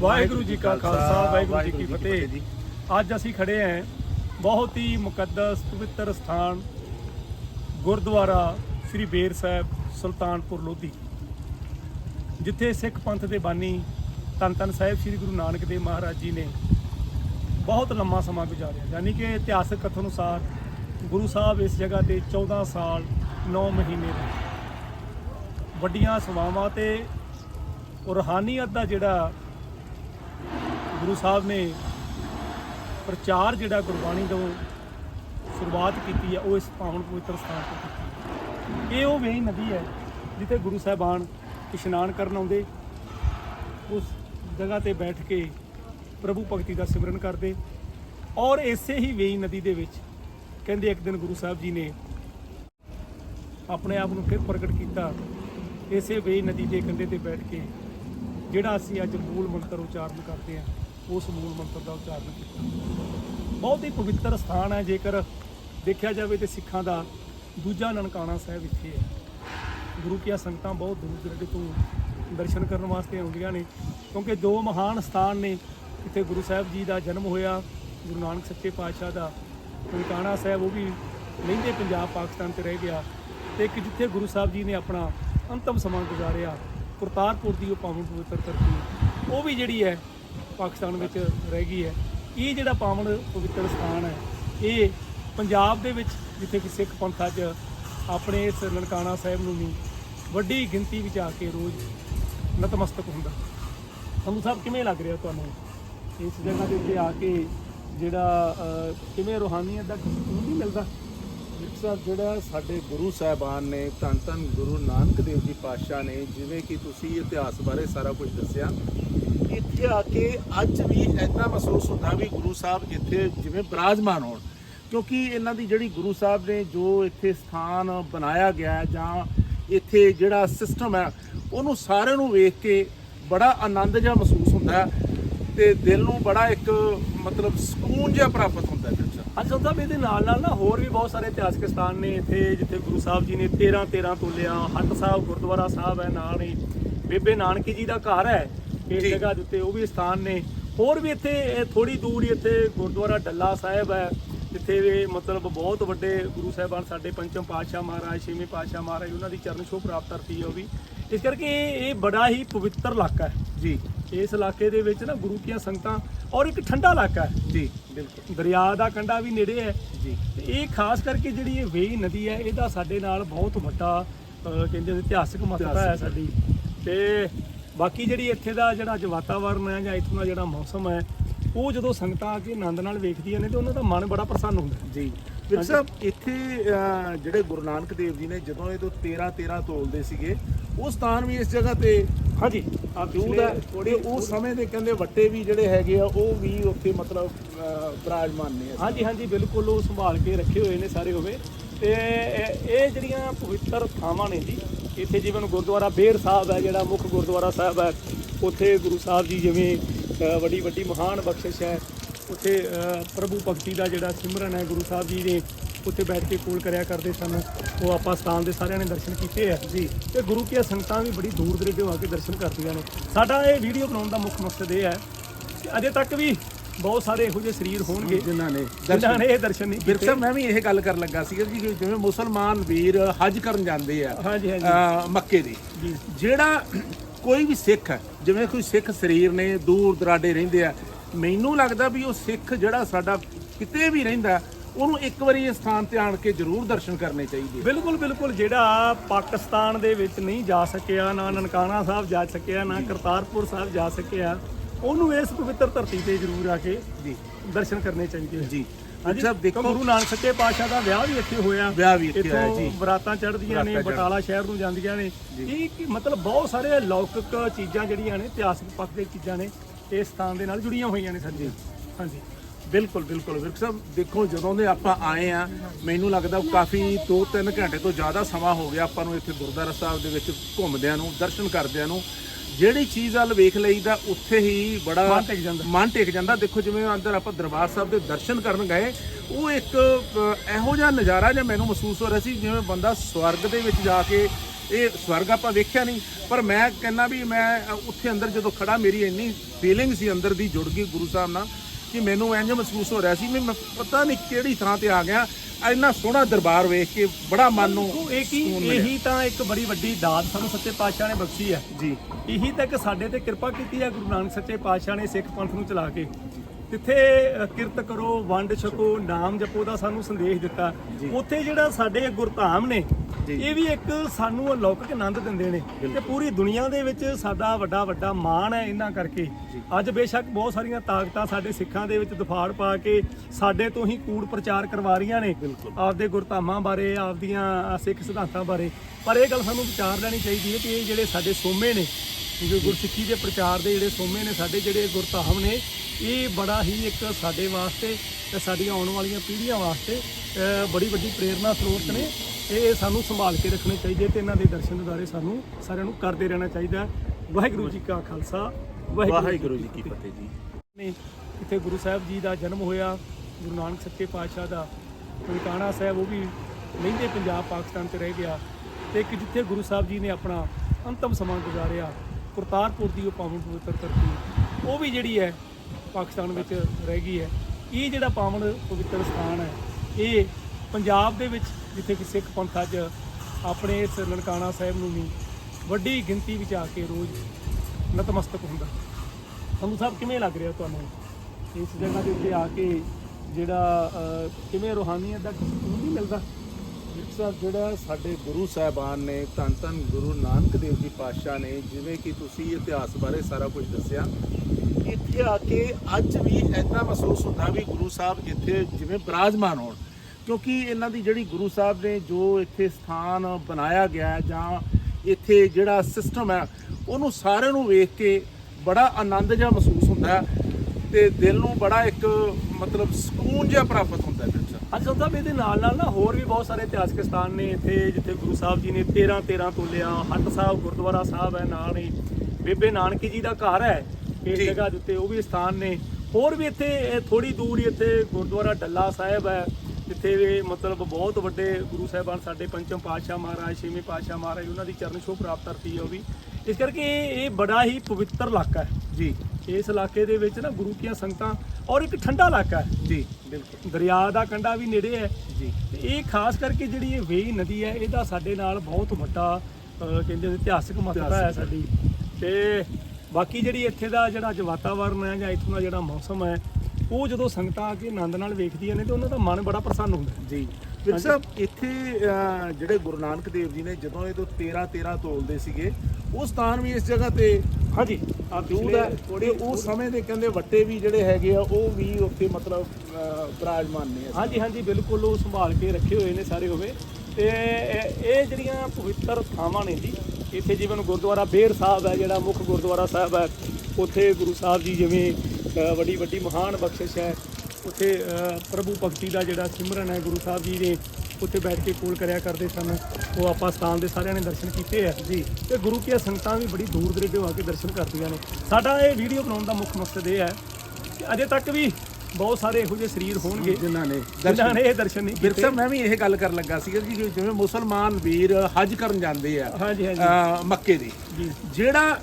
ਵਾਹਿਗੁਰੂ ਜੀ ਕਾ ਖਾਲਸਾ ਵਾਹਿਗੁਰੂ ਜੀ ਕੀ ਫਤਿਹ ਅੱਜ ਅਸੀਂ ਖੜੇ ਹਾਂ ਬਹੁਤ ਹੀ ਮੁਕੱਦਸ ਪਵਿੱਤਰ ਸਥਾਨ ਗੁਰਦੁਆਰਾ ਸ੍ਰੀ ਬੇਰ ਸਾਹਿਬ ਸੁਲਤਾਨਪੁਰ ਲੋਧੀ ਜਿੱਥੇ ਸਿੱਖ ਪੰਥ ਦੇ ਬਾਨੀ ਧੰਨ ਧੰਨ ਸਾਹਿਬ ਸ੍ਰੀ ਗੁਰੂ ਨਾਨਕ ਦੇਵ ਮਹਾਰਾਜ ਜੀ ਨੇ ਬਹੁਤ ਲੰਮਾ ਸਮਾਂ ਗੁਜ਼ਾਰਿਆ। ਯਾਨੀ ਕਿ ਇਤਿਹਾਸਕ ਕਥਨ ਅਨੁਸਾਰ ਗੁਰੂ ਸਾਹਿਬ ਇਸ ਜਗ੍ਹਾ ਤੇ 14 ਸਾਲ 9 ਮਹੀਨੇ ਰਹੇ। ਵੱਡੀਆਂ ਸੇਵਾਵਾਂ ਤੇ ਰੂਹਾਨੀਅਤ ਦਾ ਜਿਹੜਾ ਗੁਰੂ ਸਾਹਿਬ ਨੇ ਪ੍ਰਚਾਰ ਜਿਹੜਾ ਗੁਰਬਾਣੀ ਤੋਂ ਸ਼ੁਰੂਆਤ ਕੀਤੀ ਹੈ, ਉਹ ਇਸ ਪਾਵਨ ਪਵਿੱਤਰ ਸਥਾਨ ਤੋਂ ਕੀਤੀ ਹੈ। ਇਹ ਉਹ ਵੇਈ ਨਦੀ ਹੈ, ਜਿੱਥੇ ਗੁਰੂ ਸਾਹਿਬਾਨ ਇਸ਼ਨਾਨ ਕਰਨ ਆਉਂਦੇ, ਉਸ ਜਗ੍ਹਾ ਤੇ ਬੈਠ ਕੇ ਪ੍ਰਭੂ ਭਗਤੀ ਦਾ ਸਿਮਰਨ ਕਰਦੇ ਔਰ ਇਸੇ ਹੀ ਵੇਈ ਨਦੀ ਦੇ ਵਿੱਚ ਕਹਿੰਦੇ ਇੱਕ ਦਿਨ ਗੁਰੂ ਸਾਹਿਬ ਜੀ ਨੇ ਆਪਣੇ ਆਪ ਨੂੰ ਫਿਰ ਪ੍ਰਗਟ ਕੀਤਾ ਇਸੇ ਵੇਈ ਨਦੀ ਦੇ ਕੰਢੇ ਤੇ ਬੈਠ ਕੇ ਜਿਹੜਾ ਅਸੀਂ ਅੱਜ ਮੂਲ ਮੰਤਰ ਉਚਾਰਨ ਕਰਦੇ ਹਾਂ ਉਸ ਮੂਲ ਮੰਤਰ ਦਾ ਉਚਾਰਨ ਕੀਤਾ। ਬਹੁਤ ਹੀ ਪਵਿੱਤਰ ਸਥਾਨ ਹੈ, ਜੇਕਰ ਦੇਖਿਆ ਜਾਵੇ ਤੇ ਸਿੱਖਾਂ ਦਾ ਦੂਜਾ ਨਨਕਾਣਾ ਸਾਹਿਬ ਇੱਥੇ ਹੈ। ਗੁਰੂ ਕੀਆਂ ਸੰਗਤਾਂ ਬਹੁਤ ਦੂਰ ਦਰਾਡੇ ਤੋਂ ਦਰਸ਼ਨ ਕਰਨ ਵਾਸਤੇ ਆਉਂਦੀਆਂ ਨੇ, ਕਿਉਂਕਿ ਦੋ ਮਹਾਨ ਸਥਾਨ ਨੇ। ਇੱਥੇ ਗੁਰੂ ਸਾਹਿਬ ਜੀ ਦਾ ਜਨਮ ਹੋਇਆ, ਗੁਰੂ ਨਾਨਕ ਸੱਚੇ ਪਾਤਸ਼ਾਹ ਦਾ ਨਨਕਾਣਾ ਸਾਹਿਬ, ਉਹ ਵੀ ਲਹਿੰਦੇ ਪੰਜਾਬ ਪਾਕਿਸਤਾਨ ਤੇ ਰਹਿ ਗਿਆ। ਤੇ ਇੱਕ ਜਿੱਥੇ ਗੁਰੂ ਸਾਹਿਬ ਜੀ ਨੇ ਆਪਣਾ ਅੰਤਮ ਸਮਾਂ ਗੁਜ਼ਾਰਿਆ, ਕਰਤਾਰਪੁਰ ਦੀ ਉਹ ਪਾਵਨ ਪਵਿੱਤਰ ਧਰਤੀ। ਉਹ ਵੀ ਜਿਹੜੀ ਹੈ ਪਾਕਿਸਤਾਨ ਵਿੱਚ ਰਹਿ ਗਈ ਹੈ। ਇਹ ਜਿਹੜਾ ਪਾਵਨ ਪਵਿੱਤਰ ਸਥਾਨ ਹੈ, ਇਹ ਪੰਜਾਬ ਦੇ ਵਿੱਚ, ਜਿੱਥੇ ਕਿ ਸਿੱਖ ਪੰਥ ਅੱਜ ਆਪਣੇ ਇਸ ਨਨਕਾਣਾ ਸਾਹਿਬ ਨੂੰ ਵੀ ਵੱਡੀ ਗਿਣਤੀ ਵਿੱਚ ਆ ਕੇ ਰੋਜ਼ ਨਤਮਸਤਕ ਹੁੰਦਾ। ਸੰਧੂ ਸਾਹਿਬ ਕਿਵੇਂ ਲੱਗ ਰਿਹਾ ਤੁਹਾਨੂੰ? ਇਸ ਜਗ੍ਹਾ ਦੇ ਉੱਤੇ ਆ ਕੇ ਜਿਹੜਾ ਕਿਵੇਂ ਰੂਹਾਨੀਅਤ ਦਾ ਸਕੂਨ ਨਹੀਂ ਮਿਲਦਾ? ਸਾਹਿਬ ਜਿਹੜਾ ਸਾਡੇ ਗੁਰੂ ਸਾਹਿਬਾਨ ਨੇ, ਧੰਨ ਧੰਨ ਗੁਰੂ ਨਾਨਕ ਦੇਵ ਜੀ ਪਾਤਸ਼ਾਹ ਨੇ, ਜਿਵੇਂ ਕਿ ਤੁਸੀਂ ਇਤਿਹਾਸ ਬਾਰੇ ਸਾਰਾ ਕੁਝ ਦੱਸਿਆ ਇੱਥੇ ਆ ਕੇ ਅੱਜ ਵੀ ਇੰਨਾ ਮਹਿਸੂਸ ਹੁੰਦਾ ਵੀ ਗੁਰੂ ਸਾਹਿਬ ਇੱਥੇ ਜਿਵੇਂ ਬਰਾਜਮਾਨ ਹੋਣ। ਕਿਉਂਕਿ ਇਹਨਾਂ ਦੀ ਜਿਹੜੀ ਗੁਰੂ ਸਾਹਿਬ ਨੇ ਜੋ ਇੱਥੇ ਸਥਾਨ ਬਣਾਇਆ ਗਿਆ ਜਾਂ ਇੱਥੇ ਜਿਹੜਾ ਸਿਸਟਮ ਹੈ, ਉਹਨੂੰ ਸਾਰਿਆਂ ਨੂੰ ਵੇਖ ਕੇ ਬੜਾ ਆਨੰਦ ਜਿਹਾ ਮਹਿਸੂਸ ਹੁੰਦਾ ਹੈ ਤੇ ਦਿਲ ਨੂੰ ਬੜਾ ਇੱਕ ਮਤਲਬ ਸਕੂਨ ਜਿਹਾ ਪ੍ਰਾਪਤ ਹੁੰਦਾ ਹੈ ਫਿਰ ਸਾਹਿਬ ਅੱਜ ਸਾਹਿਬ ਇਹਦੇ ਨਾਲ ਨਾਲ ਨਾ ਹੋਰ ਵੀ ਬਹੁਤ ਸਾਰੇ ਇਤਿਹਾਸਕ ਸਥਾਨ ਨੇ ਇੱਥੇ, ਜਿੱਥੇ ਗੁਰੂ ਸਾਹਿਬ ਜੀ ਨੇ 13 13 ਤੋਲਿਆ, ਹੱਟ ਸਾਹਿਬ, ਗੁਰਦੁਆਰਾ ਸਾਹਿਬ ਹੈ, ਨਾਲ ਹੀ ਬੇਬੇ ਨਾਨਕੀ ਜੀ ਦਾ ਘਰ ਹੈ। ਇਸ। ਜਗ੍ਹਾ ਦੇ ਉੱਤੇ ਉਹ ਵੀ ਸਥਾਨ ਨੇ। ਹੋਰ ਵੀ ਇੱਥੇ ਥੋੜੀ ਦੂਰ ਹੀ ਇੱਥੇ ਗੁਰਦੁਆਰਾ ਡੱਲਾ ਸਾਹਿਬ ਹੈ। ਜਿੱਥੇ ਵੀ ਮਤਲਬ ਬਹੁਤ ਵੱਡੇ ਗੁਰੂ ਸਾਹਿਬਾਨ ਸਾਡੇ ਪੰਚਮ ਪਾਤਸ਼ਾਹ ਮਹਾਰਾਜ ਛੇਵੇਂ ਪਾਤਸ਼ਾਹ ਮਹਾਰਾਜ ਉਹਨਾਂ ਦੀ ਚਰਨ ਛੋਹ ਪ੍ਰਾਪਤ ਧਰਤੀ ਹੈ ਉਹ ਵੀ। ਇਸ ਕਰਕੇ ਇਹ ਇਹ ਬੜਾ ਹੀ ਪਵਿੱਤਰ ਇਲਾਕਾ ਹੈ। ਜੀ। ਇਸ ਇਲਾਕੇ ਦੇ ਵਿੱਚ ਨਾ ਗੁਰੂ ਕੀਆਂ ਸੰਗਤਾਂ ਔਰ ਇੱਕ ਠੰਡਾ ਇਲਾਕਾ ਹੈ। ਜੀ ਬਿਲਕੁਲ। ਦਰਿਆ ਦਾ ਕੰਢਾ ਵੀ ਨੇੜੇ ਹੈ। ਜੀ। ਤੇ ਇਹ ਖਾਸ ਕਰਕੇ ਜਿਹੜੀ ਇਹ ਵੇਈ ਨਦੀ ਹੈ ਇਹਦਾ ਸਾਡੇ ਨਾਲ ਬਹੁਤ ਵੱਡਾ ਅਹ, ਕਹਿੰਦੇ ਨੇ ਇਤਿਹਾਸਕ ਮਹੱਤਤਾ ਹੈ। ਸਾਡੀ। ਤੇ ਬਾਕੀ ਜਿਹੜੀ ਇੱਥੇ ਦਾ ਜਿਹੜਾ ਅੱਜ ਵਾਤਾਵਰਨ ਹੈ ਜਾਂ ਇੱਥੋਂ ਦਾ ਜਿਹੜਾ ਮੌਸਮ ਹੈ ਉਹ ਜਦੋਂ ਸੰਗਤਾਂ ਆ ਕੇ ਆਨੰਦ ਨਾਲ ਵੇਖਦੀਆਂ ਨੇ ਤੇ ਉਹਨਾਂ ਦਾ ਮਨ ਬੜਾ ਪ੍ਰਸੰਨ ਹੁੰਦਾ। ਜੀ। ਵੀਰ ਸਾਹਿਬ ਇੱਥੇ ਜਿਹੜੇ ਗੁਰੂ ਨਾਨਕ ਦੇਵ ਜੀ ਨੇ ਜਦੋਂ ਇਹ ਤੋਂ 13 13 ਤੋਲਦੇ ਸੀਗੇ ਉਹ ਸਥਾਨ ਵੀ ਇਸ ਜਗ੍ਹਾ ਤੇ ਹਾਂਜੀ। ਆ ਮੌਜੂਦ ਹੈ ਤੇ ਉਸ ਸਮੇਂ ਦੇ ਕਹਿੰਦੇ ਵੱਟੇ ਵੀ ਜਿਹੜੇ ਹੈਗੇ ਆ ਉਹ ਵੀ ਉੱਥੇ ਮਤਲਬ ਬਿਰਾਜਮਾਨ ਨੇ ਹਾਂਜੀ ਹਾਂਜੀ ਬਿਲਕੁਲ ਉਹ ਸੰਭਾਲ ਕੇ ਰੱਖੇ ਹੋਏ ਨੇ ਸਾਰੇ ਹੋਵੇ ਤੇ ਇਹ ਜਿਹੜੀਆਂ ਪਵਿੱਤਰ ਥਾਵਾਂ ਨੇ ਜੀ ਇੱਥੇ ਜਿਵੇਂ ਗੁਰਦੁਆਰਾ ਬੇਰ ਸਾਹਿਬ ਹੈ ਜਿਹੜਾ ਮੁੱਖ ਗੁਰਦੁਆਰਾ ਸਾਹਿਬ ਹੈ ਉੱਥੇ ਗੁਰੂ ਸਾਹਿਬ ਜੀ ਜਿਵੇਂ ਵੱਡੀ ਵੱਡੀ ਮਹਾਨ ਬਖਸ਼ਿਸ਼ ਹੈ। ਉੱਥੇ ਪ੍ਰਭੂ ਭਗਤੀ ਦਾ ਜਿਹੜਾ ਸਿਮਰਨ ਹੈ ਗੁਰੂ ਸਾਹਿਬ ਜੀ ਨੇ ਉੱਥੇ ਬੈਠ ਕੇ ਕੋਲ ਕਰਿਆ ਕਰਦੇ ਸਨ। ਉਹ ਆਪਾਂ ਸਥਾਨ ਦੇ ਸਾਰਿਆਂ ਨੇ ਦਰਸ਼ਨ ਕੀਤੇ ਆ। ਜੀ। ਤੇ ਗੁਰੂ ਕੀ ਸੰਗਤਾਂ ਵੀ ਬੜੀ ਦੂਰ ਦਰੇਡੋਂ ਆ ਕੇ ਦਰਸ਼ਨ ਕਰਦੀਆਂ ਨੇ। ਸਾਡਾ ਇਹ ਵੀਡੀਓ ਬਣਾਉਣ ਦਾ ਮੁੱਖ ਮਕਸਦ ਇਹ ਹੈ ਕਿ ਅਜੇ ਤੱਕ ਵੀ ਬਹੁਤ ਸਾਰੇ ਇਹੋ ਜਿਹੇ ਸਰੀਰ ਹੋਣਗੇ। ਜਿਨ੍ਹਾਂ ਨੇ ਜਿਨ੍ਹਾਂ ਨੇ ਇਹ ਦਰਸ਼ਨ ਨਹੀਂ ਕੀਤੇ। ਸਾਹਿਬ ਮੈਂ ਵੀ ਇਹ ਗੱਲ ਕਰਨ ਲੱਗਾ ਸੀਗਾ ਜੀ ਕਿ ਜਿਵੇਂ ਮੁਸਲਮਾਨ ਵੀਰ ਹਜ ਕਰਨ ਜਾਂਦੇ ਆ ਹਾਂਜੀ ਹਾਂਜੀ। ਮੱਕੇ ਦੇ। ਜਿਹੜਾ ਕੋਈ ਵੀ ਸਿੱਖ ਹੈ ਜਿਵੇਂ ਕੋਈ ਸਿੱਖ ਸਰੀਰ ਨੇ ਦੂਰ ਦਰਾਡੇ ਰਹਿੰਦੇ ਆ ਮੈਨੂੰ ਲੱਗਦਾ ਵੀ ਉਹ ਸਿੱਖ ਜਿਹੜਾ ਸਾਡਾ ਕਿਤੇ ਵੀ ਰਹਿੰਦਾ ਉਹਨੂੰ ਇੱਕ ਵਾਰੀ ਇਸ ਸਥਾਨ ਤੇ ਆਣ ਕੇ ਜ਼ਰੂਰ ਦਰਸ਼ਨ ਕਰਨੇ ਚਾਹੀਦੇ। ਬਿਲਕੁਲ ਬਿਲਕੁਲ ਜਿਹੜਾ ਪਾਕਿਸਤਾਨ ਦੇ ਵਿੱਚ ਨਹੀਂ ਜਾ ਸਕਿਆ ਨਾ ਨਨਕਾਣਾ ਸਾਹਿਬ ਜਾ ਸਕਿਆ ਨਾ ਕਰਤਾਰਪੁਰ ਸਾਹਿਬ ਜਾ ਸਕਿਆ ਉਹਨੂੰ ਇਸ ਪਵਿੱਤਰ ਧਰਤੀ ਤੇ ਜ਼ਰੂਰ ਆ ਕੇ ਜੀ। ਦਰਸ਼ਨ ਕਰਨੇ ਚਾਹੀਦੇ ਜੀ। ਹਾਂਜੀ ਸਾਹਿਬ ਦੇਖੋ ਗੁਰੂ ਨਾਨਕ ਸੱਚੇ ਪਾਤਸ਼ਾਹ ਦਾ ਵਿਆਹ ਵੀ ਇੱਥੇ ਹੋਇਆ। ਵਿਆਹ ਵੀ ਇੱਥੇ ਹੋਇਆ ਜੀ। ਬਰਾਤਾਂ ਚੜ੍ਹਦੀਆਂ ਨੇ ਬਟਾਲਾ ਸ਼ਹਿਰ ਨੂੰ ਜਾਂਦੀਆਂ ਨੇ। ਇਹ ਮਤਲਬ ਬਹੁਤ ਸਾਰੇ ਲੌਕਿਕ ਚੀਜ਼ਾਂ ਜਿਹੜੀਆਂ ਨੇ ਇਤਿਹਾਸਕ ਪੱਖ ਦੇ ਚੀਜ਼ਾਂ ਨੇ ਇਸ ਸਥਾਨ ਦੇ ਨਾਲ ਜੁੜੀਆਂ ਹੋਈਆਂ ਨੇ ਸਾਡੀਆਂ ਹਾਂਜੀ। ਬਿਲਕੁਲ ਬਿਲਕੁਲ। ਵਿਰਕ ਸਾਹਿਬ ਦੇਖੋ ਜਦੋਂ ਦੇ ਆਪਾਂ ਆਏ ਆ ਮੈਨੂੰ ਲੱਗਦਾ ਕਾਫੀ 2-3 ਘੰਟੇ ਤੋਂ ਜ਼ਿਆਦਾ ਸਮਾਂ ਹੋ ਗਿਆ ਆਪਾਂ ਨੂੰ ਇੱਥੇ ਗੁਰਦੁਆਰਾ ਸਾਹਿਬ ਦੇ ਵਿੱਚ ਘੁੰਮਦਿਆਂ ਨੂੰ ਦਰਸ਼ਨ ਕਰਦਿਆਂ ਨੂੰ। ਜਿਹੜੀ ਚੀਜ਼ ਵੱਲ ਵੇਖ ਲਈਦਾ ਉੱਥੇ ਹੀ ਬੜਾ ਮਨ ਟਿਕ ਜਾਂਦਾ। ਮਨ ਟਿਕ ਜਾਂਦਾ ਦੇਖੋ ਜਿਵੇਂ ਅੰਦਰ ਆਪਾਂ ਦਰਬਾਰ ਸਾਹਿਬ ਦੇ ਦਰਸ਼ਨ ਕਰਨ ਗਏ ਉਹ ਇੱਕ ਅ, ਇਹੋ ਜਿਹਾ ਨਜ਼ਾਰਾ ਜਿਹਾ ਮੈਨੂੰ ਮਹਿਸੂਸ ਹੋ ਰਿਹਾ ਸੀ ਜਿਵੇਂ ਬੰਦਾ ਸਵਰਗ ਦੇ ਵਿੱਚ ਜਾ ਕੇ ਇਹ ਸਵਰਗ ਆਪਾਂ ਵੇਖਿਆ ਨਹੀਂ ਪਰ ਮੈਂ ਕਹਿੰਦਾ ਵੀ ਮੈਂ ਅ, ਉੱਥੇ ਅੰਦਰ ਜਦੋਂ ਖੜਾ ਮੇਰੀ ਇੰਨੀ ਫੀਲਿੰਗ ਸੀ ਅੰਦਰ ਦੀ ਜੁੜ ਗਈ ਗੁਰੂ ਸਾਹਿਬ ਨਾਲ ਕਿ ਮੈਨੂੰ ਇੰਜ ਮਹਿਸੂਸ ਹੋ ਰਿਹਾ ਸੀ ਵੀ ਮੈਂ ਪਤਾ ਨਹੀਂ ਕਿਹੜੀ ਥਾਂ ਤੇ ਆ ਗਿਆ ਇੰਨਾ ਸੋਹਣਾ ਦਰਬਾਰ ਵੇਖ ਕੇ ਬੜਾ ਮਨ ਨੂੰ ਇਹ ਕੀ ਸਕੂਨ ਮਿਲਿਆ। ਇਹੀ ਤਾਂ ਇੱਕ ਬੜੀ ਵੱਡੀ ਦਾਤ ਸਾਨੂੰ ਸੱਚੇ ਪਾਤਸ਼ਾਹ ਨੇ ਬਖਸ਼ੀ ਹੈ ਜੀ ਇਹੀ ਤਾਂ ਇੱਕ ਸਾਡੇ ਤੇ ਕਿਰਪਾ ਕੀਤੀ ਹੈ ਗੁਰੂ ਨਾਨਕ ਸੱਚੇ ਪਾਤਸ਼ਾਹ ਨੇ ਸਿੱਖ ਪੰਥ ਨੂੰ ਚਲਾ ਕੇ ਜਿੱਥੇ ਅ, ਕਿਰਤ ਕਰੋ ਵੰਡ ਛਕੋ ਨਾਮ ਜਪੋ ਦਾ ਸਾਨੂੰ ਸੰਦੇਸ਼ ਦਿੱਤਾ। ਉੱਥੇ ਜਿਹੜਾ ਸਾਡੇ ਗੁਰਧਾਮ ਨੇ। ਇਹ ਵੀ ਇੱਕ ਸਾਨੂੰ ਅਲੌਕਿਕ ਆਨੰਦ ਦਿੰਦੇ ਨੇ ਤੇ ਪੂਰੀ ਦੁਨੀਆ ਦੇ ਵਿੱਚ ਸਾਡਾ ਵੱਡਾ ਵੱਡਾ ਮਾਣ ਹੈ ਇਹਨਾਂ ਕਰਕੇ। ਅੱਜ ਬੇਸ਼ੱਕ ਬਹੁਤ ਸਾਰੀਆਂ ਤਾਕਤਾਂ ਸਾਡੇ ਸਿੱਖਾਂ ਦੇ ਵਿੱਚ ਦਫਾੜ ਪਾ ਕੇ ਸਾਡੇ ਤੋਂ ਹੀ ਕੂੜ ਪ੍ਰਚਾਰ ਕਰਵਾ ਰਹੀਆਂ ਨੇ। ਆਪਦੇ ਗੁਰਧਾਮਾਂ ਬਾਰੇ ਆਪਦੀਆਂ ਸਿੱਖ ਸਿਧਾਂਤਾਂ ਬਾਰੇ। ਪਰ ਇਹ ਗੱਲ ਸਾਨੂੰ ਵਿਚਾਰ ਲੈਣੀ ਚਾਹੀਦੀ ਹੈ ਕਿ ਇਹ ਜਿਹੜੇ ਸਾਡੇ ਸੋਮੇ ਨੇ ਜੋ ਗੁਰਸਿੱਖੀ ਦੇ ਪ੍ਰਚਾਰ ਦੇ ਜਿਹੜੇ ਸੋਮੇ ਨੇ ਸਾਡੇ ਜਿਹੜੇ ਗੁਰਧਾਮ ਨੇ ਇਹ ਬੜਾ ਹੀ ਇੱਕ ਸਾਡੇ ਵਾਸਤੇ ਤੇ ਸਾਡੀਆਂ ਆਉਣ ਵਾਲੀਆਂ ਪੀੜ੍ਹੀਆਂ ਵਾਸਤੇ ਬੜੀ ਵੱਡੀ ਪ੍ਰੇਰਨਾ ਸਰੋਤ ਨੇ। ਇਹ ਸਾਨੂੰ ਸੰਭਾਲ ਕੇ ਰੱਖਣੇ ਚਾਹੀਦੇ ਤੇ ਇਹਨਾਂ ਦੇ ਦਰਸ਼ਨ ਦਿਦਾਰੇ ਸਾਨੂੰ ਸਾਰਿਆਂ ਨੂੰ ਕਰਦੇ ਰਹਿਣਾ ਚਾਹੀਦਾ। ਵਾਹਿਗੁਰੂ ਜੀ ਕਾ ਖਾਲਸਾ ਵਾਹਿਗੁਰੂ ਜੀ ਕੀ ਫਤਿਹ। ਜੀ। ਨੇ ਇੱਥੇ ਗੁਰੂ ਸਾਹਿਬ ਜੀ ਦਾ ਜਨਮ ਹੋਇਆ ਗੁਰੂ ਨਾਨਕ ਸੱਚੇ ਪਾਤਸ਼ਾਹ ਦਾ। ਨਨਕਾਣਾ ਸਾਹਿਬ ਉਹ ਵੀ ਲਹਿੰਦੇ ਪੰਜਾਬ ਪਾਕਿਸਤਾਨ 'ਚ ਰਹਿ ਗਿਆ। ਤੇ ਇੱਕ ਜਿੱਥੇ ਗੁਰੂ ਸਾਹਿਬ ਜੀ ਨੇ ਆਪਣਾ ਅੰਤਮ ਸਮਾਂ ਗੁਜ਼ਾਰਿਆ ਕਰਤਾਰਪੁਰ ਦੀ ਉਹ ਪਾਵਨ ਪਵਿੱਤਰ ਧਰਤੀ। ਉਹ ਵੀ ਜਿਹੜੀ ਹੈ ਪਾਕਿਸਤਾਨ ਵਿੱਚ ਰਹਿ ਗਈ ਹੈ। ਇਹ ਜਿਹੜਾ ਪਾਵਨ ਪਵਿੱਤਰ ਸਥਾਨ ਹੈ ਇਹ ਪੰਜਾਬ ਦੇ ਵਿੱਚ ਜਿੱਥੇ ਕਿ ਸਿੱਖ ਪੰਥ ਅੱਜ ਆਪਣੇ ਇਸ ਨਨਕਾਣਾ ਸਾਹਿਬ ਨੂੰ ਵੀ ਵੱਡੀ ਗਿਣਤੀ ਵਿੱਚ ਆ ਕੇ ਰੋਜ਼ ਨਤਮਸਤਕ ਹੁੰਦਾ। ਸੰਧੂ ਸਾਹਿਬ ਕਿਵੇਂ ਲੱਗ ਰਿਹਾ ਤੁਹਾਨੂੰ ਇਸ ਜਗ੍ਹਾ ਦੇ ਉੱਤੇ ਆ ਕੇ ਜਿਹੜਾ ਅਹ, ਕਿਵੇਂ ਰੋਹਾਨੀਅਤ ਦਾ ਸਕੂਨ ਨਹੀਂ ਮਿਲਦਾ? ਸਾਹਿਬ ਜਿਹੜਾ ਸਾਡੇ ਗੁਰੂ ਸਾਹਿਬਾਨ ਨੇ ਧੰਨ ਧੰਨ ਗੁਰੂ ਨਾਨਕ ਦੇਵ ਜੀ ਪਾਤਸ਼ਾਹ ਨੇ ਜਿਵੇਂ ਕਿ ਤੁਸੀਂ ਇਤਿਹਾਸ ਬਾਰੇ ਸਾਰਾ ਕੁਝ ਦੱਸਿਆ ਇੱਥੇ ਆ ਕੇ ਅੱਜ ਵੀ ਐਦਾਂ ਮਹਿਸੂਸ ਹੁੰਦਾ ਵੀ ਗੁਰੂ ਸਾਹਿਬ ਇੱਥੇ ਜਿਵੇਂ ਬਰਾਜਮਾਨ ਹੋਣ ਕਿਉਂਕਿ ਇਹਨਾਂ ਦੀ ਜਿਹੜੀ ਗੁਰੂ ਸਾਹਿਬ ਨੇ ਜੋ ਇੱਥੇ ਸਥਾਨ ਬਣਾਇਆ ਗਿਆ ਹੈ ਜਾਂ ਇੱਥੇ ਜਿਹੜਾ ਸਿਸਟਮ ਹੈ ਉਹਨੂੰ ਸਾਰਿਆਂ ਨੂੰ ਵੇਖ ਕੇ ਬੜਾ ਆਨੰਦ ਜਿਹਾ ਮਹਿਸੂਸ ਹੁੰਦਾ ਹੈ ਤੇ ਦਿਲ ਨੂੰ ਬੜਾ ਇੱਕ ਮਤਲਬ ਸਕੂਨ ਜਿਹਾ ਪ੍ਰਾਪਤ ਹੁੰਦਾ ਹੈ ਅੱਜ ਸਾਹਿਬ ਇਹਦੇ ਨਾਲ ਨਾਲ ਨਾ ਹੋਰ ਵੀ ਬਹੁਤ ਸਾਰੇ ਇਤਿਹਾਸਕ ਸਥਾਨ ਨੇ ਇੱਥੇ ਜਿੱਥੇ ਗੁਰੂ ਸਾਹਿਬ ਜੀ ਨੇ 13 13 ਤੋਲਿਆ ਹੱਟ ਸਾਹਿਬ ਗੁਰਦੁਆਰਾ ਸਾਹਿਬ ਹੈ ਨਾਲ ਹੀ ਬੇਬੇ ਨਾਨਕੀ ਜੀ ਦਾ ਘਰ ਹੈ ਇਸ। ਜਗ੍ਹਾ ਦੇ ਉੱਤੇ ਉਹ ਵੀ ਸਥਾਨ ਨੇ ਹੋਰ ਵੀ ਇੱਥੇ ਥੋੜੀ ਦੂਰ ਹੀ ਇੱਥੇ ਗੁਰਦੁਆਰਾ ਡੱਲਾ ਸਾਹਿਬ ਹੈ ਜਿੱਥੇ ਵੀ ਮਤਲਬ ਬਹੁਤ ਵੱਡੇ ਗੁਰੂ ਸਾਹਿਬਾਨ ਸਾਡੇ ਪੰਚਮ ਪਾਤਸ਼ਾਹ ਮਹਾਰਾਜ ਛੇਵੇਂ ਪਾਤਸ਼ਾਹ ਮਹਾਰਾਜ ਉਹਨਾਂ ਦੀ ਚਰਨ ਛੋਹ ਪ੍ਰਾਪਤ ਧਰਤੀ ਹੈ ਉਹ ਵੀ। ਇਸ ਕਰਕੇ ਇਹ ਬੜਾ ਹੀ ਪਵਿੱਤਰ ਇਲਾਕਾ ਹੈ। ਜੀ। ਇਸ ਇਲਾਕੇ ਦੇ ਵਿੱਚ ਨਾ ਗੁਰੂ ਕੀਆਂ ਸੰਗਤਾਂ ਔਰ ਇੱਕ ਠੰਡਾ ਇਲਾਕਾ ਹੈ। ਜੀ ਬਿਲਕੁਲ। ਦਰਿਆ ਦਾ ਕੰਢਾ ਵੀ ਨੇੜੇ ਹੈ। ਜੀ। ਤੇ ਇਹ ਖਾਸ ਕਰਕੇ ਜਿਹੜੀ ਇਹ ਵੇਈ ਨਦੀ ਹੈ ਇਹਦਾ ਸਾਡੇ ਨਾਲ ਬਹੁਤ ਵੱਡਾ ਕਹਿੰਦੇ ਨੇ ਇਤਿਹਾਸਕ ਮਹੱਤਤਾ ਹੈ ਸਾਡੀ। ਤੇ ਬਾਕੀ ਜਿਹੜੀ ਇੱਥੇ ਦਾ ਜਿਹੜਾ ਵਾਤਾਵਰਨ ਹੈ ਜਾਂ ਇੱਥੋਂ ਦਾ ਜਿਹੜਾ ਮੌਸਮ ਹੈ ਉਹ ਜਦੋਂ ਸੰਗਤਾਂ ਆ ਕੇ ਆਨੰਦ ਨਾਲ ਵੇਖਦੀਆਂ ਨੇ ਤੇ ਉਹਨਾਂ ਦਾ ਮਨ ਬੜਾ ਪ੍ਰਸੰਨ ਹੁੰਦਾ ਜੀ। ਫਿਰ ਸਾਹਿਬ ਇੱਥੇ ਜਿਹੜੇ ਗੁਰੂ ਨਾਨਕ ਦੇਵ ਜੀ ਨੇ ਜਦੋਂ ਇਹ ਤੋਂ 13 13 ਤੋਲਦੇ ਸੀਗੇ ਉਹ ਸਥਾਨ ਵੀ ਇਸ ਜਗ੍ਹਾ ਤੇ ਹਾਂਜੀ। ਆ ਮੌਜੂਦ ਹੈ। ਤੇ ਉਸ ਸਮੇਂ ਦੇ ਕਹਿੰਦੇ ਵੱਟੇ ਵੀ ਜਿਹੜੇ ਹੈਗੇ ਆ ਉਹ ਵੀ ਉੱਥੇ ਮਤਲਬ ਬਿਰਾਜਮਾਨ ਨੇ ਹਾਂਜੀ ਹਾਂਜੀ ਬਿਲਕੁਲ ਉਹ ਸੰਭਾਲ ਕੇ ਰੱਖੇ ਹੋਏ ਨੇ ਸਾਰੇ ਹੋਵੇ। ਤੇ ਇਹ ਜਿਹੜੀਆਂ ਪਵਿੱਤਰ ਥਾਵਾਂ ਨੇ ਜੀ ਇੱਥੇ ਜਿਵੇਂ ਗੁਰਦੁਆਰਾ ਬੇਰ ਸਾਹਿਬ ਹੈ ਜਿਹੜਾ ਮੁੱਖ ਗੁਰਦੁਆਰਾ ਸਾਹਿਬ ਹੈ। ਉੱਥੇ ਗੁਰੂ ਸਾਹਿਬ ਜੀ ਜਿਵੇਂ ਵੱਡੀ ਵੱਡੀ ਮਹਾਨ ਬਖਸ਼ਿਸ਼ ਹੈ। ਉੱਥੇ ਪ੍ਰਭੂ ਭਗਤੀ ਦਾ ਜਿਹੜਾ ਸਿਮਰਨ ਹੈ ਗੁਰੂ ਸਾਹਿਬ ਜੀ ਨੇ ਉੱਥੇ ਬੈਠ ਕੇ ਕੋਲ ਕਰਿਆ ਕਰਦੇ ਸਨ। ਉਹ ਆਪਾਂ ਸਥਾਨ ਦੇ ਸਾਰਿਆਂ ਨੇ ਦਰਸ਼ਨ ਕੀਤੇ ਆ। ਜੀ। ਤੇ ਗੁਰੂ ਕੀ ਸੰਗਤਾਂ ਵੀ ਬੜੀ ਦੂਰ ਦਰੇਡੇ ਆ ਕੇ ਦਰਸ਼ਨ ਕਰਦੀਆਂ ਨੇ। ਸਾਡਾ ਇਹ ਵੀਡੀਓ ਬਣਾਉਣ ਦਾ ਮੁੱਖ ਮਕਸਦ ਇਹ ਹੈ ਕਿ ਅਜੇ ਤੱਕ ਵੀ ਬਹੁਤ ਸਾਰੇ ਇਹੋ ਜਿਹੇ ਸਰੀਰ ਹੋਣਗੇ ਜਿਨ੍ਹਾਂ ਨੇ ਜਿਨ੍ਹਾਂ ਨੇ ਇਹ ਦਰਸ਼ਨ ਨਹੀਂ ਫਿਰ ਕੀਤੇ। ਸਾਹਿਬ ਮੈਂ ਵੀ ਇਹ ਗੱਲ ਕਰਨ ਲੱਗਾ ਸੀਗਾ ਕਿ ਜਿਵੇਂ ਮੁਸਲਮਾਨ ਵੀਰ ਹਜ ਕਰਨ ਜਾਂਦੇ ਆ ਹਾਂਜੀ ਹਾਂਜੀ। ਮੱਕੇ ਦੀ। ਜਿਹੜਾ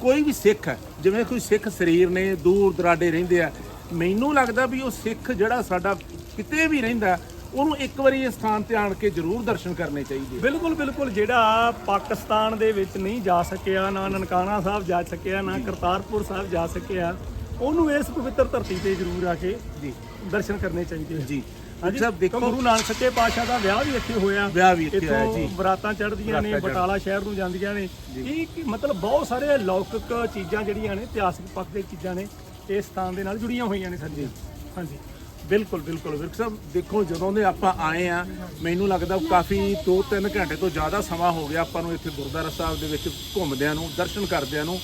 ਕੋਈ ਵੀ ਸਿੱਖ ਹੈ ਜਿਵੇਂ ਕੋਈ ਸਿੱਖ ਸਰੀਰ ਨੇ ਦੂਰ ਦਰਾਡੇ ਰਹਿੰਦੇ ਆ ਮੈਨੂੰ ਲੱਗਦਾ ਵੀ ਉਹ ਸਿੱਖ ਜਿਹੜਾ ਸਾਡਾ ਕਿਤੇ ਵੀ ਰਹਿੰਦਾ ਉਹਨੂੰ ਇੱਕ ਵਾਰੀ ਇਸ ਸਥਾਨ ਤੇ ਆਣ ਕੇ ਜ਼ਰੂਰ ਦਰਸ਼ਨ ਕਰਨੇ ਚਾਹੀਦੇ ਬਿਲਕੁਲ ਬਿਲਕੁਲ ਜਿਹੜਾ ਪਾਕਿਸਤਾਨ ਦੇ ਵਿੱਚ ਨਹੀਂ ਜਾ ਸਕਿਆ ਨਾ ਨਨਕਾਣਾ ਸਾਹਿਬ ਜਾ ਸਕਿਆ ਨਾ ਕਰਤਾਰਪੁਰ ਸਾਹਿਬ ਜਾ ਸਕਿਆ ਉਹਨੂੰ ਇਸ ਪਵਿੱਤਰ ਧਰਤੀ ਤੇ ਜ਼ਰੂਰ ਆ ਕੇ ਜੀ। ਦਰਸ਼ਨ ਕਰਨੇ ਚਾਹੀਦੇ ਜੀ। ਹਾਂਜੀ। ਸਾਹਿਬ ਦੇਖੋ। ਗੁਰੂ ਨਾਨਕ ਸੱਚੇ ਪਾਤਸ਼ਾਹ ਦਾ ਵਿਆਹ ਵੀ ਇੱਥੇ ਹੋਇਆ। ਵਿਆਹ ਵੀ ਇੱਥੇ ਹੋਇਆ ਜੀ। ਬਰਾਤਾਂ ਚੜ੍ਹਦੀਆਂ ਨੇ ਬਟਾਲਾ ਸ਼ਹਿਰ ਨੂੰ ਜਾਂਦੀਆਂ ਨੇ। ਇਹ ਕੀ ਮਤਲਬ ਬਹੁਤ ਸਾਰੇ ਲੌਕਿਕ ਚੀਜ਼ਾਂ ਜਿਹੜੀਆਂ ਨੇ ਇਤਿਹਾਸਕ ਪੱਖ ਦੇ ਚੀਜ਼ਾਂ ਨੇ ਇਸ ਸਥਾਨ ਦੇ ਨਾਲ ਜੁੜੀਆਂ ਹੋਈਆਂ ਨੇ ਸਾਡੀਆਂ ਹਾਂਜੀ। ਬਿਲਕੁਲ ਬਿਲਕੁਲ। ਵਿਰਕ ਸਾਹਿਬ ਦੇਖੋ ਜਦੋਂ ਦੇ ਆਪਾਂ ਆਏ ਆ ਮੈਨੂੰ ਲੱਗਦਾ ਕਾਫੀ 2-3 ਘੰਟੇ ਤੋਂ ਜ਼ਿਆਦਾ ਸਮਾਂ ਹੋ ਗਿਆ ਆਪਾਂ ਨੂੰ ਇੱਥੇ ਗੁਰਦੁਆਰਾ ਸਾਹਿਬ ਦੇ ਵਿੱਚ ਘੁੰਮਦਿਆਂ ਨੂੰ ਦਰਸ਼ਨ ਕਰਦਿਆਂ ਨੂੰ।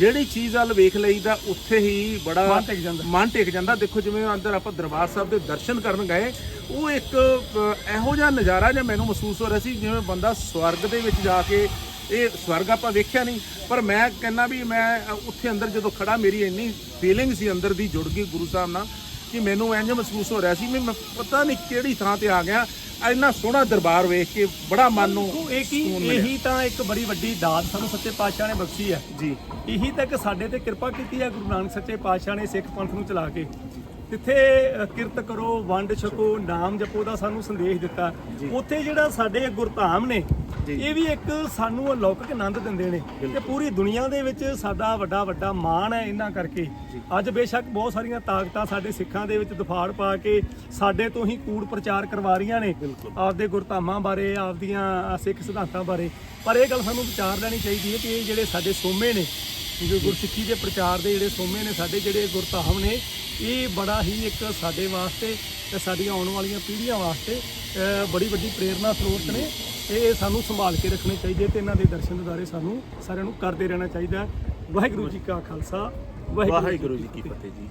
ਜਿਹੜੀ ਚੀਜ਼ ਵੱਲ ਵੇਖ ਲਈਦਾ ਉੱਥੇ ਹੀ ਬੜਾ ਮਨ ਟਿਕ ਜਾਂਦਾ। ਮਨ ਟਿਕ ਜਾਂਦਾ ਦੇਖੋ ਜਿਵੇਂ ਅੰਦਰ ਆਪਾਂ ਦਰਬਾਰ ਸਾਹਿਬ ਦੇ ਦਰਸ਼ਨ ਕਰਨ ਗਏ ਉਹ ਇੱਕ ਇਹੋ ਜਿਹਾ ਨਜ਼ਾਰਾ ਜਿਹਾ ਮੈਨੂੰ ਮਹਿਸੂਸ ਹੋ ਰਿਹਾ ਸੀ ਜਿਵੇਂ ਬੰਦਾ ਸਵਰਗ ਦੇ ਵਿੱਚ ਜਾ ਕੇ ਇਹ ਸਵਰਗ ਆਪਾਂ ਵੇਖਿਆ ਨਹੀਂ ਪਰ ਮੈਂ ਕਹਿੰਦਾ ਵੀ ਮੈਂ ਉੱਥੇ ਅੰਦਰ ਜਦੋਂ ਖੜਾ ਮੇਰੀ ਇੰਨੀ ਫੀਲਿੰਗ ਸੀ ਅੰਦਰ ਦੀ ਜੁੜ ਗਈ ਗੁਰੂ ਸਾਹਿਬ ਨਾਲ ਕਿ ਮੈਨੂੰ ਇੰਜ ਮਹਿਸੂਸ ਹੋ ਰਿਹਾ ਸੀ ਮੈਂ ਪਤਾ ਨਹੀਂ ਕਿਹੜੀ ਥਾਂ ਤੇ ਆ ਗਿਆ। ਇੰਨਾ ਸੋਹਣਾ ਦਰਬਾਰ ਵੇਖ ਕੇ ਬੜਾ ਮਨ ਨੂੰ ਇਹ ਕੀ। ਇਹੀ ਤਾਂ ਇੱਕ ਬੜੀ ਵੱਡੀ ਦਾਤ ਸਾਨੂੰ ਸੱਚੇ ਪਾਤਸ਼ਾਹ ਨੇ ਬਖਸ਼ੀ ਹੈ। ਜੀ। ਇਹੀ ਤੱਕ ਸਾਡੇ ਤੇ ਕਿਰਪਾ ਕੀਤੀ ਹੈ ਗੁਰੂ ਨਾਨਕ ਸੱਚੇ ਪਾਤਸ਼ਾਹ ਨੇ ਸਿੱਖ ਪੰਥ ਨੂੰ ਚਲਾ ਕੇ। ਜਿੱਥੇ ਕਿਰਤ ਕਰੋ ਵੰਡ ਛਕੋ ਨਾਮ ਜਪੋ ਦਾ ਸਾਨੂੰ ਸੰਦੇਸ਼ ਦਿੱਤਾ। ਉੱਥੇ ਜਿਹੜਾ ਸਾਡੇ ਗੁਰਧਾਮ ਨੇ। ਇਹ ਵੀ ਇੱਕ ਸਾਨੂੰ ਅਲੌਕਿਕ ਆਨੰਦ ਦਿੰਦੇ ਨੇ ਤੇ ਪੂਰੀ ਦੁਨੀਆ ਦੇ ਵਿੱਚ ਸਾਡਾ ਵੱਡਾ ਵੱਡਾ ਮਾਣ ਹੈ ਇਹਨਾਂ ਕਰਕੇ। ਅੱਜ ਬੇਸ਼ੱਕ ਬਹੁਤ ਸਾਰੀਆਂ ਤਾਕਤਾਂ ਸਾਡੇ ਸਿੱਖਾਂ ਦੇ ਵਿੱਚ ਦਫਾੜ ਪਾ ਕੇ ਸਾਡੇ ਤੋਂ ਹੀ ਕੂੜ ਪ੍ਰਚਾਰ ਕਰਵਾ ਰਹੀਆਂ ਨੇ। ਆਪਦੇ ਗੁਰਧਾਮਾਂ ਬਾਰੇ ਆਪਦੀਆਂ ਸਿੱਖ ਸਿਧਾਂਤਾਂ ਬਾਰੇ। ਪਰ ਇਹ ਗੱਲ ਸਾਨੂੰ ਵਿਚਾਰ ਲੈਣੀ ਚਾਹੀਦੀ ਹੈ ਕਿ ਇਹ ਜਿਹੜੇ ਸਾਡੇ ਸੋਮੇ ਨੇ ਜੋ ਗੁਰਸਿੱਖੀ ਦੇ ਪ੍ਰਚਾਰ ਦੇ ਜਿਹੜੇ ਸੋਮੇ ਨੇ ਸਾਡੇ ਜਿਹੜੇ ਗੁਰਧਾਮ ਨੇ ਇਹ ਬੜਾ ਹੀ ਇੱਕ ਸਾਡੇ ਵਾਸਤੇ ਤੇ ਸਾਡੀਆਂ ਆਉਣ ਵਾਲੀਆਂ ਪੀੜ੍ਹੀਆਂ ਵਾਸਤੇ ਬੜੀ ਵੱਡੀ ਪ੍ਰੇਰਨਾ ਸਰੋਤ ਨੇ। ਇਹ ਸਾਨੂੰ ਸੰਭਾਲ ਕੇ ਰੱਖਣੇ ਚਾਹੀਦੇ ਤੇ ਇਹਨਾਂ ਦੇ ਦਰਸ਼ਨ ਦਿਦਾਰੇ ਸਾਨੂੰ ਸਾਰਿਆਂ ਨੂੰ ਕਰਦੇ ਰਹਿਣਾ ਚਾਹੀਦਾ। ਵਾਹਿਗੁਰੂ ਜੀ ਕਾ ਖਾਲਸਾ ਵਾਹਿਗੁਰੂ ਜੀ ਕੀ ਫਤਿਹ ਜੀ